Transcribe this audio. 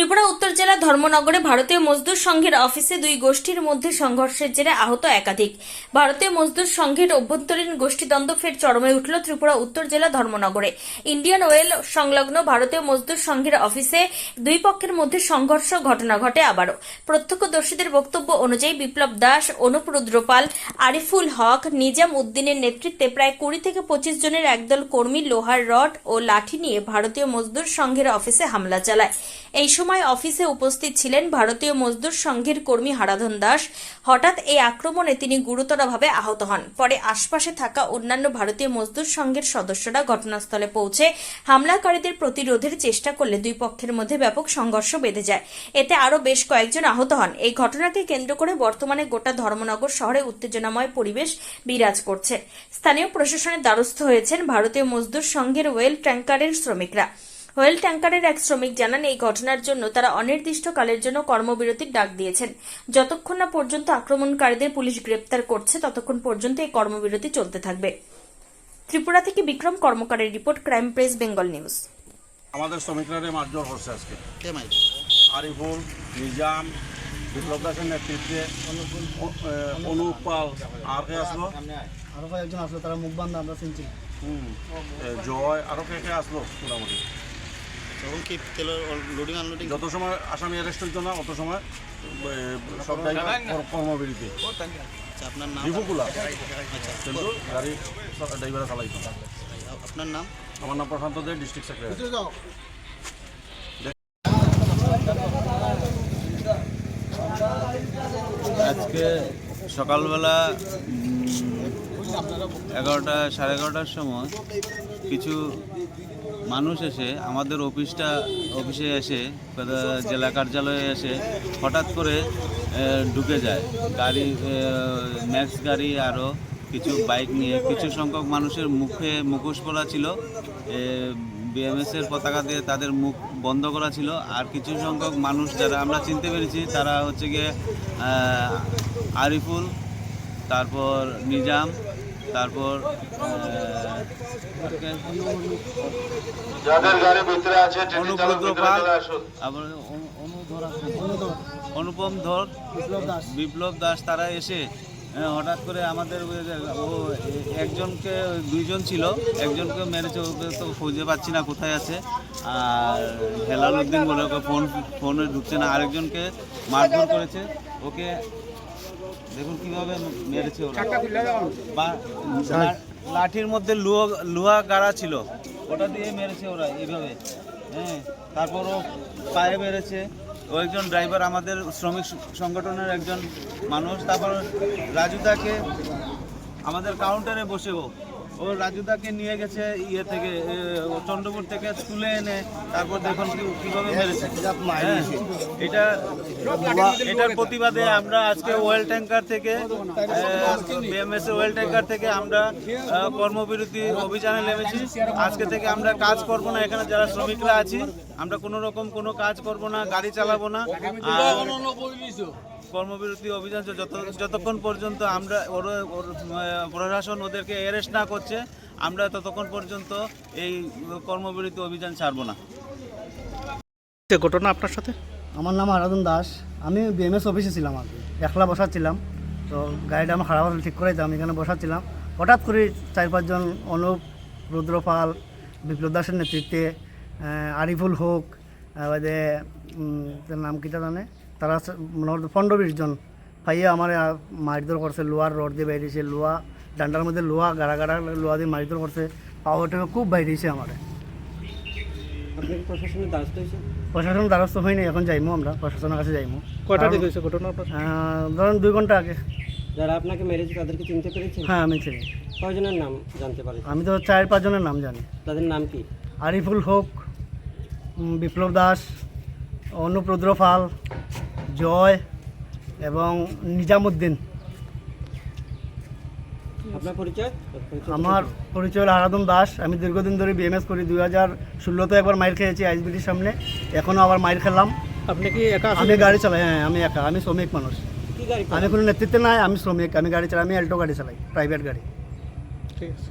জেলা ধর্মনগরে ভারতীয় মজদুর সংঘের অফিসে দুই গোষ্ঠীর মধ্যে সংঘর্ষের জেরে আহত একাধিক। ভারতীয় মজদুর সংঘের অভ্যন্তরীণ গোষ্ঠীদ্বন্দ্ব ফের চরমে উঠল ত্রিপুরা উত্তর জেলা ধর্মনগরে। ইন্ডিয়ান ওয়েল সংলগ্ন ভারতীয় মজদুর সংঘের অফিসে দুই পক্ষের মধ্যে সংঘর্ষ ঘটনা ঘটে আবারও। প্রত্যক্ষদর্শীদের বক্তব্য অনুযায়ী বিপ্লব দাস অনুপ রুদ্রপাল আরিফুল হক, নিজাম উদ্দিনের নেতৃত্বে প্রায় কুড়ি থেকে পঁচিশ জনের একদল কর্মী লোহার রড ও লাঠি নিয়ে ভারতীয় মজদুর সংঘের অফিসে হামলা চালায়। এই সময় অফিসে উপস্থিত ছিলেন ভারতীয় মজদুর সংঘের কর্মী হারাধন দাস। হঠাৎ এই আক্রমণে তিনি গুরুতরভাবে আহত হন। পরে আশপাশে থাকা অন্যান্য ভারতীয় মজদুর সংঘের সদস্যরা ঘটনাস্থলে পৌঁছে হামলাকারীদের প্রতিরোধের চেষ্টা করলে দুই পক্ষের মধ্যে ব্যাপক সংঘর্ষ বেঁধে যায়। এতে আরও বেশ কয়েকজন আহত হন। এই ঘটনাকে কেন্দ্র করে বর্তমানে গোটা ধর্মনগর শহরে উত্তেজনাময় পরিবেশ বিরাজ করছে। স্থানীয় প্রশাসনের দ্বারস্থ হয়েছেন ভারতীয় মজদুর সংঘের ওয়েল ট্যাঙ্কারের শ্রমিকরা। ওয়েল ট্যাঙ্কারের এক শ্রমিক জানান এই ঘটনার জন্য তারা অনির্দিষ্টকালের জন্য কর্মবিরতির ডাক দিয়েছেন। যতক্ষণ না পর্যন্ত আক্রমণকারীদের পুলিশ গ্রেপ্তার করছে ততক্ষণ পর্যন্ত এই কর্মবিরতি চলতে থাকবে। ত্রিপুরা থেকে Bikram কর্মকারের report crime press Bengal news. আমাদের শ্রমিকরা মারধর করছে আজকে। কে মাই আরিফুল নিজাম বিপ্লব দাসের নেতৃত্বে অনুপ পাল আর কে আসলো? আরও কয়েকজন আসলো তারা মুখ বান্ধা আমরা শুনছি। হুম, জয় আরও কে কে আসলো? মোটামুটি। তখন কি তেলের লোডিং আনলোডিং যত সময় আসামি অ্যারেস্ট হইতো না অত সময় সব জায়গায় কর- কর্মবিরতি। আচ্ছা আপনার নাম? রিফুকুলা আচ্ছা কিন্তু গাড়ি ড্রাইভারে চালাইতো। আপনার নাম? আমার নাম প্রশান্ত দে ডিস্ট্রিক্ট সেক্রেটারি আজকে সকালবেলা এগারোটা সাড়ে এগারোটার সময় কিছু মানুষ এসে, আমাদের অফিসটা, অফিসে এসে জেলা কার্যালয়ে এসে হঠাৎ করে ঢুকে যায়। গাড়ি ম্যাক্স গাড়ি আরও কিছু বাইক নিয়ে। কিছু সংখ্যক মানুষের মুখে মুখোশ পরা ছিল। বিএমএস এর পতাকা দিয়ে তাদের মুখ বন্ধ করা ছিল। আর কিছু সংখ্যক মানুষ যারা আমরা চিনতে পেরেছি, তারা হচ্ছে গিয়ে আরিফুল, তারপর নিজাম তারপর অনুব্রত পাল। অনুপম ধর বিপ্লব দাস। বিপ্লব দাস তারা এসে হঠাৎ করে আমাদের ও একজনকে দুইজন ছিল একজনকে মেরেছে ওকে তো খুঁজে পাচ্ছি না কোথায় আছে। আর হেলাল উদ্দিন বলে ওকে ফোন ফোনে ঢুকছে না আরেকজনকে মারধর করেছে। ওকে দেখুন কীভাবে মেরেছে ওরা। বা- লাঠির মধ্যে লুয়া লোহা গাড়া ছিল। ওটা দিয়ে মেরেছে ওরা এইভাবে। হ্যাঁ তারপর ও পায়ে মেরেছে। ও একজন ড্রাইভার আমাদের শ্রমিক সংগঠনের একজন মানুষ। তারপর রাজুদাকে আমাদের কাউন্টারে বসে ও। ও রাজুদাকে নিয়ে গেছে ইয়ে থেকে চন্দ্রপুর থেকে তুলে এনে তারপর দেখুন কীভাবে মেরেছে। হ্যাঁ, এটা এটার প্রতিবাদে আমরা আজকে ওয়েল ট্যাঙ্কার থেকে বিএমএস ওয়েল ট্যাঙ্কার থেকে আমরা কর্মবিরতি অভিযানে নেমেছি। আজকে থেকে আমরা কাজ করব না এখানে যারা শ্রমিকরা আছি আমরা কোনো রকম কোনো কাজ করব না গাড়ি চালাবো না। কর্মবিরতি অভিযান যত যতক্ষণ পর্যন্ত আমরা ওর ওর, প্রশাসন ওদেরকে অ্যারেস্ট না করছে আমরা ততক্ষণ পর্যন্ত এই কর্মবিরতি অভিযান ছাড়বো না। ঘটনা আপনার সাথে? আমার নাম আরাধন দাস। আমি বিএমএস অফিসে ছিলাম আর একলা বসাচ্ছিলাম। তো গাড়িটা আমার খারাপ ঠিক করাইতাম এখানে বসাচ্ছিলাম। হঠাৎ করে চার পাঁচজন অনুপ রুদ্রপাল বিপ্লব দাসের নেতৃত্বে আরিফুল হোক নাম কিটা জানে? তারা আছে মনে হয় পনেরো বিশ জন পাইয়ে আমার মারধর করছে লোহার রড দিয়ে বাইরেছে লোহা ডান্ডার মধ্যে লোহা গাড়া গাড়া লোহা দিয়ে মারধর করছে পাওয়ারটা খুব বাইরেছে আমার প্রশাসন দ্বারস্থ হয়নি এখন যাইমু আমরা প্রশাসনের কাছে যাইমু। কয়টা কারণ, দিকে হয়েছে ঘটনা ধরেন দুই ঘণ্টা আগে। যারা আপনাকে মেরেছে তাদেরকে চিনতে পেরেছেন? হ্যাঁ আমি চিনি। কয়জনের নাম জানতে পারি আমি তো চার পাঁচজনের নাম জানি। তাদের নাম কি? আরিফুল হোক বিপ্লব দাস অনুপ রুদ্র পাল জয় এবং নিজামুদ্দিন। আপনার পরিচয়? আমার পরিচয় হলো দাস। আমি দীর্ঘদিন ধরে বিএমএস করি। দুই হাজার ষোলোতে একবার মাইর খেয়েছি আইসবিটির সামনে। এখনও আবার মাইর খেলাম। আপনি কি একা আমি গাড়ি চালাই হ্যাঁ আমি একা। আমি শ্রমিক মানুষ। আমি কোনো নেতৃত্বে নাই আমি শ্রমিক। আমি গাড়ি চালাই আমি অ্যাল্টো গাড়ি চালাই প্রাইভেট গাড়ি। ঠিক আছে।